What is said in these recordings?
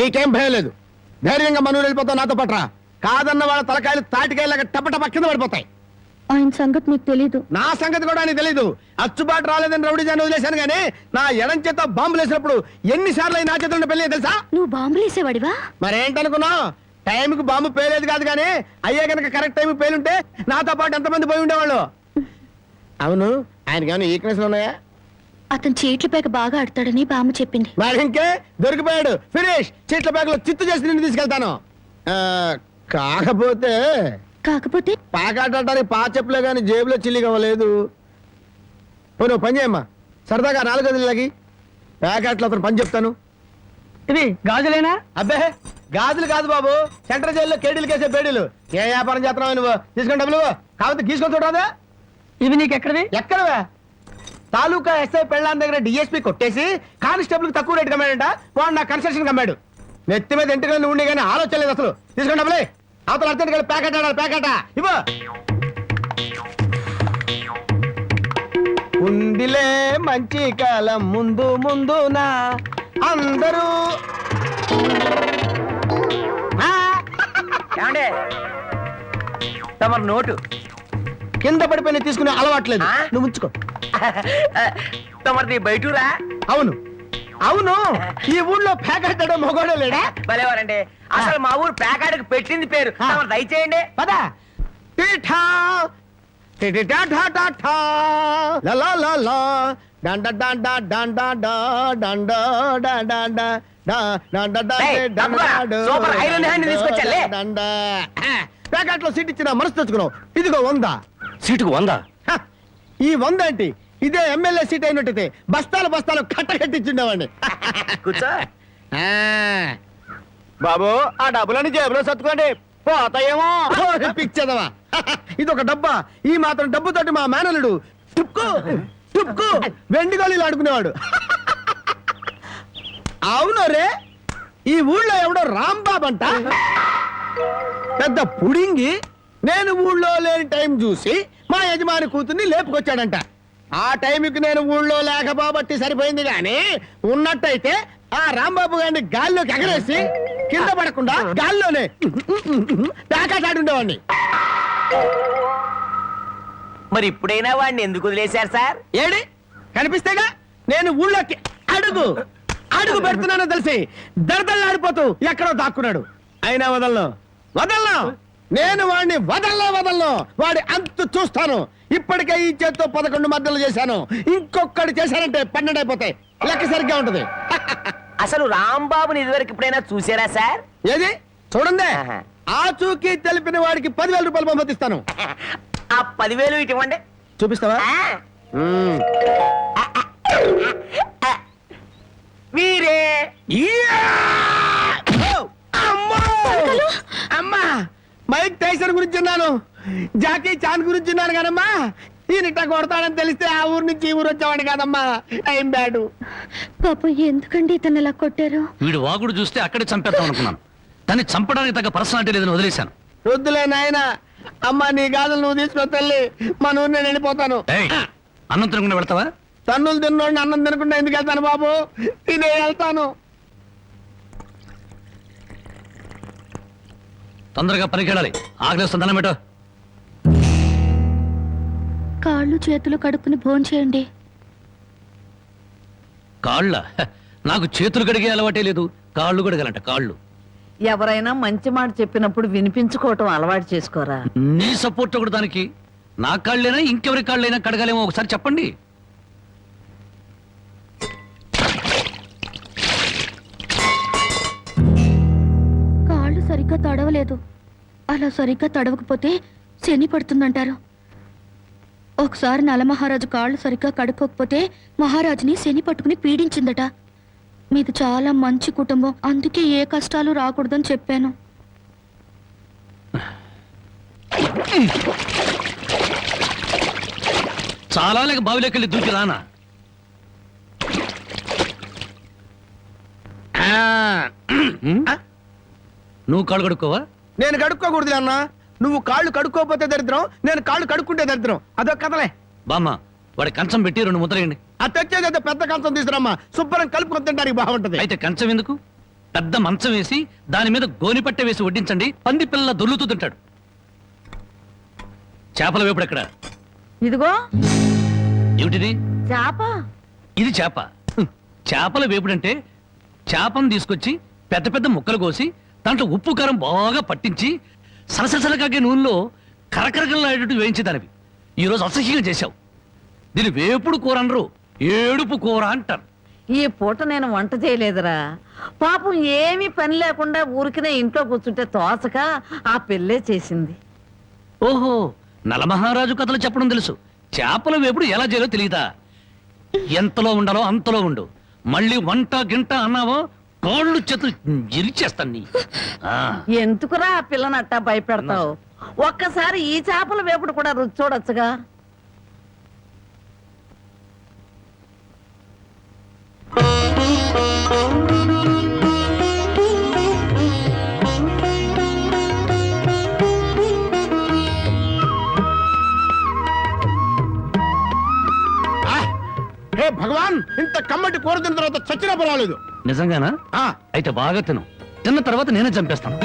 నీకేం భయం లేదు. ధైర్యంగా మనూరు వెళ్ళిపోతావు నాతో పట్రా కాదన్న వాళ్ళ తలకాయలు తాటికాయలాగా టపటప కింద పడిపోతాయి. ఆయన సంగతి మీకు తెలీదు. నా సంగతి కూడా నీకు తెలీదు. అచ్చుబాటు రాలేదని రౌడీ జాన్ వదిలేశాను కానీ నా ఎడం చేత బాంబులు వేసినప్పుడు ఎన్నిసార్లు నా చేతుల్లో పెళ్ళి తెలుసా? నువ్వు బాంబులు వేసేవాడివా? మరేంటనుకున్నావు? టైంకి బాంబు పేలేదు కాదు కానీ అయ్యే కనుక కరెక్ట్ టైం పేలుంటే నాతో పాటు ఎంతమంది పోయి ఉండేవాళ్ళు? అవును ఆయనకి ఏమైనా ఈక్నెస్ ఉన్నాయా? అతను చీట్ల పేక బాగా ఆడతాడని బామ్మ చెప్పింది. మరి ఇంకే దొరికిపోయాడు. ఫినిష్! చీట్ల బ్యాగ్లో చిత్తు చేసి నిన్ను తీసుకెళ్తాను. ఆ, కాకపోతే కాకపోతే? పాకాటానికి పా చెప్పులే కానీ జేబులో చిల్లి కావలేదు ఓ నువ్వు పని చేయమ్మా. సరదాగా నాలుగు గదులకి ప్యాకెట్లో అతను పని చెప్తాను. ఇది గాజులేనా? అబ్బే గాజులు కాదు బాబు. సెంట్రల్ జైల్లో కేడీలు కేసే బేడీలు ఏ వ్యాపారం చేస్తున్నావు నువ్వు? తీసుకుని డబ్బులు కాకపోతే గీసుకొని చూడరాదా. ఇవి నీకు ఎక్కడిది ఎక్కడవే? తాలూకా ఎస్ఐ పెళ్ళాన్ దగ్గర డిఎస్పీ కొట్టేసి కానిస్టేబుల్ తక్కువ రేటు కమ్మాడంట వాడు నా కన్స్ట్రక్షన్ కమ్మాడు. నెత్తి మీద ఇంటికి ఉండి కానీ ఆలోచన లేదు అసలు. తీసుకుని డబ్బులే అవతల అర్జెంట్ కలిసి ప్యాకెట్ ఆడాలి ప్యాకెట్. ఇవ్వ. ఉందిలే మంచి కాలం ముందు ముందునా అందరూ. తమరు నోటు. కింద పడిపోయిన తీసుకునే అలవాట్లేదు? నువ్వు ఉంచుకో. తమరిది బయటూరా? అవును. అవును. ఈ ఊళ్ళో ప్యాకెట్ ఆడే మొగోడే లేడా? భలేవారండి. అసలు మా ఊరు ప్యాకాడికి పెట్టింది పేరు. తమరు దయచేయండి. పద. ప్యాకెట్లో సీట్ ఇచ్చిన మనసు తెచ్చుకున్నావు. ఇదిగో వంద. సీటుకు వందా? హ, ఈ వంద ఏంటి? ఇదే ఎమ్మెల్యే సీట్ అయినట్టయితే బస్తాలు బస్తాలు కట్ట కట్టించుండేవాడిని కూర్చో. ఆ. బాబు ఆ డబ్బులని జేబులో సత్తుకోండి పోతాయేమో. పిచ్చదవా. ఇది ఒక డబ్బా. ఈ మాత్రం డబ్బుతోటి మా మేనలుడు టుక్కు టుక్కు వెండి గోళీలు ఆడుకునేవాడు. అవును రే. ఈ ఊళ్ళో ఎవడో రాంబాబు అంట. పెద్ద పుడింగి నేను ఊళ్ళో లేని టైం చూసి మా యజమాని కూతుర్ని లేపుకొచ్చాడంట. ఆ టైంకి నేను ఊళ్ళో లేకపోబట్టి సరిపోయింది గాని ఉన్నట్టయితే ఆ రాంబాబు గారిని గాల్లోకి ఎగరేసి కింద పడకుండా గాల్లోనే ఉండేవాడిని మరి ఇప్పుడైనా వాడిని ఎందుకు వదిలేశారు సార్? ఏడి? కనిపిస్తేగా? నేను ఊళ్ళోకి అడుగు అడుగు పెడుతున్నానో తెలిసి దడదల్లాడిపోతూ ఎక్కడో దాక్కున్నాడు. అయినా వదలను వదలను. నేను వాడిని వదల్లో వదలను. వాడి అంతు చూస్తాను. ఇప్పటికే ఈ చేత్తో పదకొండు మద్దలు చేశాను. ఇంకొకటి చేశానంటే పన్నెండు అయిపోతాయి. లెక్క సరిగ్గా ఉంటది. అసలు రాంబాబుని ఇదివరకు ఇప్పుడైనా చూసారా సార్? ఏది? చూడండి. ఆహా. ఆ చూకి తెలిపిన వాడికి పదివేల రూపాయలు పంపిస్తాను ఆ పదివేలు ఇటు ఇవ్వండి చూపిస్తావా. మీరే! అమ్మా! మైక్ టైసన్ గురించి విన్నాను. జాకీ చాన్ గురించి విన్నాను కానమ్మా ఈయన కొడతాడని తెలిస్తే ఆ ఊరు నుంచి ఈ ఊరు వచ్చేవాడు కాదమ్మా. ఏం బ్యాడు. పాపం ఎందుకండి ఇతను ఇలా కొట్టారు? వీడు వాగుడు చూస్తే అక్కడే చంపేద్దాం అనుకున్నాను. దాన్ని చంపడానికి తగ్గ పర్సనాలిటీ లేదని వదిలేశాను. వద్దులే నాయన. అమ్మా నీ గాజులు నువ్వు తీసుకుని తల్లి. మన ఊరు నేను వెళ్ళిపోతాను. ఏయ్, అన్నం తినకుండా వెళ్తావా? తన్నులు తిన్నోడిని అన్నం తినకుండా ఎందుకు వెళ్తాను బాబు? తినే వెళ్తాను. తొందరగా పనికి వెళ్ళాలి ఆకలిస్తుంది పెట్టు కాళ్ళు చేతులు కడుక్కుని భోంచేయండి కాళ్ళ? హ, నాకు చేతులు కడిగే అలవాటే లేదు. కాళ్ళు కడగాలంట కాళ్ళు. ఎవరైనా మంచి మాట చెప్పినప్పుడు వినిపించుకోవటం అలవాటు చేసుకోరా? నీ సపోర్ట్ ఒకటి దానికి. నా కాళ్ళైనా ఇంకెవరి కాళ్ళైనా కడగాలేమో ఒకసారి చెప్పండి. కాళ్ళు సరిగ్గా తడవలేదు. అలా సరిగ్గా తడవకపోతే శని పడుతుందంటారు. ఒకసారి నలమహారాజు కాళ్ళు సరిగ్గా కడుక్కోకపోతే మహారాజుని శని పట్టుకుని పీడించిందట. మీది చాలా మంచి కుటుంబం. అందుకే ఏ కష్టాలు రాకూడదని చెప్పాను. చాలా లేక బావిలోకి దూకి రానా? నువ్వు కాళ్ళు కడుక్కోవా? నేను కడుక్కోకూడదు అన్న. నువ్వు కాళ్ళు కడుక్కోకపోతే దరిద్రం నేను కాళ్ళు కడుక్కుంటే దరిద్రం. అదొక కథలే. బామ్మ వాడి కంచం పెట్టి రెండు ముద్రయండి. ఆ తెచ్చేదైతే పెద్ద కంచం తీసుకురమ్మా. శుభ్రం కలుపుకొని తింటానికి బాగుంటది. అయితే కంచం ఎందుకు? పెద్ద మంచం వేసి దాని మీద గోనిపట్టె వేసి వడ్డించండి. పంది పిల్ల దొర్లుతూ తింటాడు. చేపల వేపుడు ఎక్కడ? ఇదిగో. ఏమిటిది? చేప. ఇది చేప. చేపల వేపుడంటే చేపను తీసుకొచ్చి పెద్ద పెద్ద ముక్కలు కోసి దాంట్లో ఉప్పు కారం బాగా పట్టించి సలసలసలకాగే నూనెలో కరకరకలాడేటట్టు వేయించేదానివి. ఈరోజు అసహ్యంగా చేశావు. దీని వేపుడు కూర అనరు ఏడుపు కూర అంటారు. ఈ పూట నేను వంట చేయలేదురా. పాపం ఏమీ పని లేకుండా ఊరికినే ఇంట్లో కూర్చుంటే తోచక ఆ పెళ్ళే చేసింది. ఓహో నలమహారాజు కథలు చెప్పడం తెలుసు. చేపల వేపుడు ఎలా చేయాలో తెలియదా? ఎంతలో ఉండాలో అంతలో ఉండు. మళ్ళీ వంట గింట అన్నావో కాళ్ళు చేతులు ఇరిచేస్తాను నీ ఆ. ఎందుకురా ఆ పిల్లని అట్టా భయపెడతావు ఒక్కసారి ఈ చేపల వేపుడు కూడా రుచి చూడొచ్చుగా. హే భగవాన్ ఇంత కమ్మటి కూర తిన్న తర్వాత చచ్చినా పర్వాలేదు. నిజంగానా? ఆ, అయితే బాగా తిను. తిన్న తర్వాత నేనే చంపేస్తాను.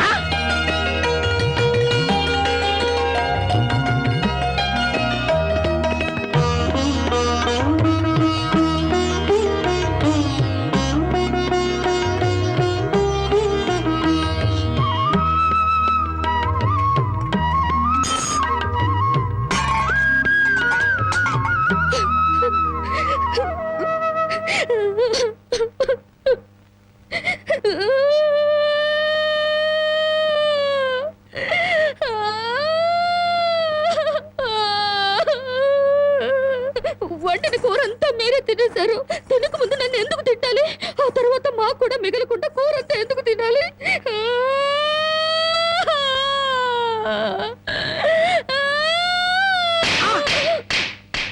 వండిన కూర అంతా మీరే తినేశారు. తినక ముందు నన్ను ఎందుకు తిట్టాలి? ఆ తర్వాత మాకు కూడా మిగలకుండా కూర అంతా ఎందుకు తినాలి?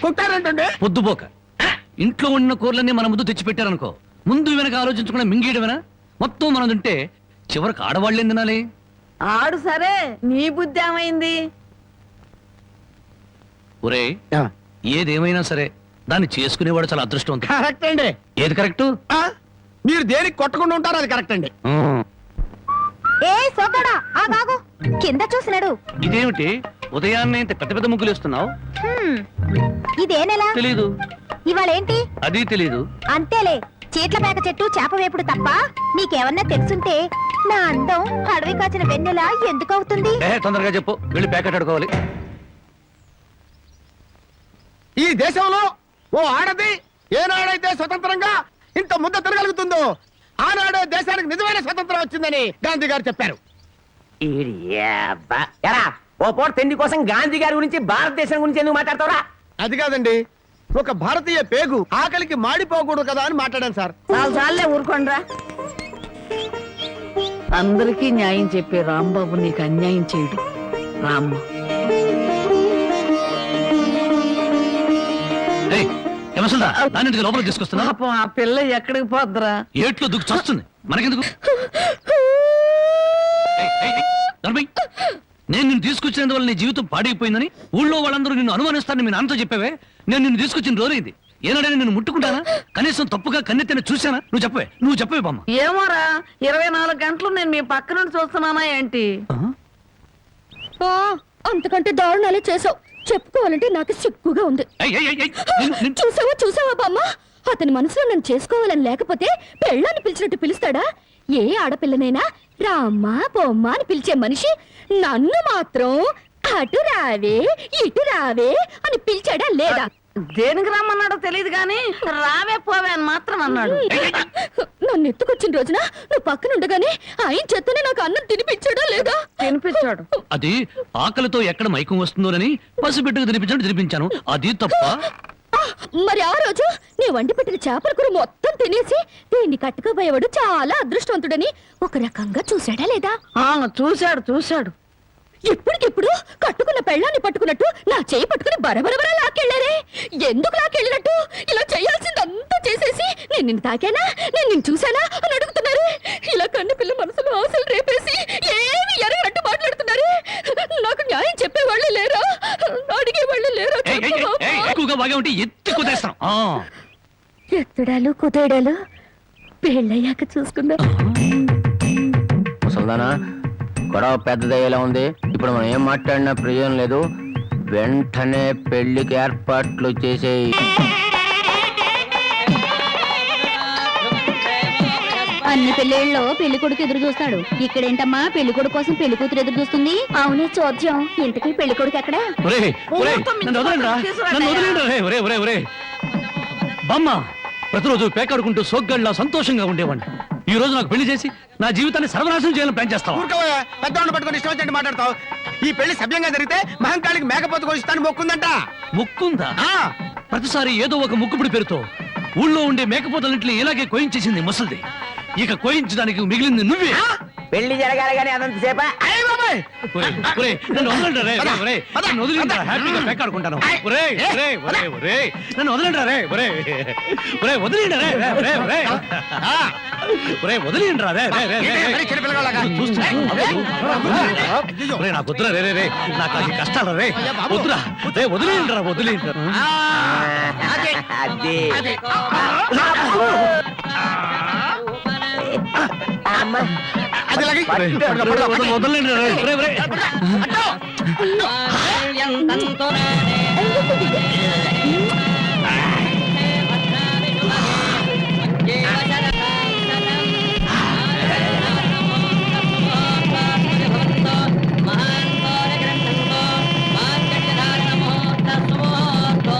కొట్టారంటే పొద్దుపోక. ఇంట్లో ఉన్న కూరలన్నీ మన ముందు తెచ్చి పెట్టారనుకో ముందు వెనక ఆలోచించకుండా మింగేయడమేనా? మొత్తం మనం తింటే చివరికి ఆడవాళ్ళేం తినాలి? ఆడు సరే నీ బుద్ధి ఏమైంది? ఒరే ఏదేమైనా సరే దాన్ని చేసుకునేవాడు చాలా అదృష్టవంతుడు. కరెక్ట్ అండి. ఏది కరెక్ట్? ఆ, మీరు దేనికి కొట్టకుండా ఉంటారో అది కరెక్ట్ అండి. ఏ ఆ బాగు. కింద చూసినాడు ఇదేమిటి? ఉదయాన్నే ఇంత పెద్ద పెద్ద ముగ్గులు వేస్తున్నావు? ఇదే నెల? తెలీదు. ఇవాళ ఏంటి? అది తెలీదు. అంతేలే. చీట్ల పేక చెట్టు చేప వేపుడు తప్ప నీకేమన్నా తెలుసుంటే నా అందం అడవి కాచిన వెన్నెల ఎందుకు అవుతుంది? తొందరగా చెప్పు. వెళ్ళి ప్యాకెట్ అడుకోవాలి ఈ దేశంలో ఓ ఆడది ఏనాడైతే స్వతంత్రంగా ఇంత ముద్ద తిరగలుగుతుందో ఆనాడే దేశానికి నిజమైన స్వతంత్రం వచ్చిందని గాంధీ గారు చెప్పారు. ఎరా ఓ పూట తిండి కోసం గాంధీ గారి గురించి భారతదేశం గురించి ఎందుకు మాట్లాడతావురా? అది కాదండి ఒక భారతీయ పేగు ఆకలికి మాడిపోకూడదు కదా అని మాట్లాడాను సార్. చాలు చాలే ఊరుకోండ్రా. అందరికీ న్యాయం చెప్పే రాంబాబు నీకు అన్యాయం చేయడు. రామ్మ. దాన్ని లోపలికి తీసుకొస్తున్నా పాపం ఆ పిల్ల ఎక్కడికి పోద్దురా? ఏట్లో దుక్కు చస్తుంది. మనకెందుకు? ఏయ్, ఏయ్, ఏయ్, ధర్మయ్య, నేను నిన్ను తీసుకొచ్చినందువల్ల నీ జీవితం పాడైపోయిందని ఊళ్ళో వాళ్ళందరూ నిన్ను అనుమానిస్తారని మీ నాన్నతో చెప్పావే? నేను నిన్ను తీసుకొచ్చిన రోజైంది ఏనాడైనా నిన్ను ముట్టుకుంటానా? కనీసం తప్పుగా కన్నెత్తిన చూశానా? నువ్వు చెప్పవే నువ్వు చెప్పవే బామ్మ. ఏమోరా ఇరవై నాలుగు గంటలు నేను మీ పక్క నుండి చూస్తున్నానా ఏంటి? అంతకంటే దారుణాలే చేసావు చెప్పుకోవాలంటే నాకు సిగ్గుగా ఉంది. చూసావా చూసావా బామ్మ? అతని మనసులో నన్ను చేసుకోవాలని లేకపోతే పెళ్ళాన్ని పిలిచినట్టు పిలుస్తాడా? ఏ ఆడపిల్లనైనా రామ్మ బొమ్మ అని పిలిచే మనిషి నన్ను మాత్రం అటు రావే ఇటు రావే అని పిలిచాడా లేదా? దేనికి రమ్మన్నాడో తెలియదు కానీ రావే పోవే అని మాత్రం అన్నాడు. నన్ను ఎత్తుకొచ్చిన రోజున నువ్వు పక్కన ఉండగానే ఆయన చేతనే నాకు అన్నం తినిపించాడా లేదా? తినిపించాడు. అది ఆకలితో ఎక్కడ మైకం వస్తుందోనని పసిబిడ్డకు తినిపించాడు తినిపించాను. అది తప్ప? మరి ఆ రోజు నీ వండి పెట్టిన చేపల కూర మొత్తం తినేసి దీన్ని కట్టుకోబోయేవాడు చాలా అదృష్టవంతుడని ఒక రకంగా చూశాడా లేదా? ఆ చూశాడు చూశాడు. ఇప్పటికిప్పుడు కట్టుకున్న పెళ్ళాన్ని పట్టుకున్నట్టు నా చేయి పట్టుకుని బరబరబర లాక్కెళ్ళారే. ఎందుకు లాక్కెళ్ళినట్టు? ఇలా చేయాల్సిందంతా చేసేసి నేను నిన్ను తాకానా? నేను నిన్ను చూశానా? అని అడుగుతున్నారు. ఇలా కన్ను పిల్ల మనసులో ఆశలు రేపేసి ఏమి ఎరగనట్టు మాట్లాడుతున్నారు. నాకు న్యాయం చెప్పేవాళ్ళు లేరా? అడిగేవాళ్ళు లేరా? ఎక్కువగా బాగా ఉంటే ఎత్తి కుదేస్తాం. ఆ. ఎత్తడాలు కుదేడాలు పెళ్ళయ్యాక చూసుకుందాం. ముసల్దానా గొడవ పెద్దదయ్యేలా ఉంది. ఇప్పుడు మనం ఏం మాట్లాడినా ప్రయోజనం లేదు. వెంటనే పెళ్ళికి ఏర్పాట్లు చేసేయి. అన్ని పెళ్ళిళ్ళలో పెళ్ళి కొడుకు ఎదురు చూస్తాడు. ఇక్కడేంటమ్మా? పెళ్ళి కొడుకు కోసం పెళ్ళి కూతురు ఎదురు చూస్తుంది? అవునే చోద్యం ఇంతకీ పెళ్ళి కొడుకు ఎక్కడ. బామ్మ ప్రతిరోజు పేకాడుకుంటూ సోగ్గళ్ళ సంతోషంగా ఉండేవాడిని. ఈ రోజు నాకు పెళ్ళి చేసి నా జీవితాన్ని సర్వనాశనం చేయాలని ప్లాన్ చేస్తావా? పట్టుకొని ఇష్టం వచ్చినట్టు మాట్లాడతావు. ఈ పెళ్ళి సభ్యంగా జరిగితే మహంకాళికి మేకపోతు కొనిస్తాను మొక్కుందంట. ముక్కుందా? ఆ, ప్రతిసారి ఏదో ఒక ముక్కుపుడి పేరుతో ఊళ్ళో ఉండే మేకపోతలన్నింటినీ ఇలాగే కోయించేసింది ముసలిది. ఇక కోయించడానికి మిగిలింది నువ్వే. పెళ్ళి జరగాలి కానీ అదంతసేపా. నాకు వద్దురా, రే, రే. నాకు అది కష్టాలు రే. వద్దురా. రే వదిలేయండిరా వదిలేయండిరా అదే, వదలండి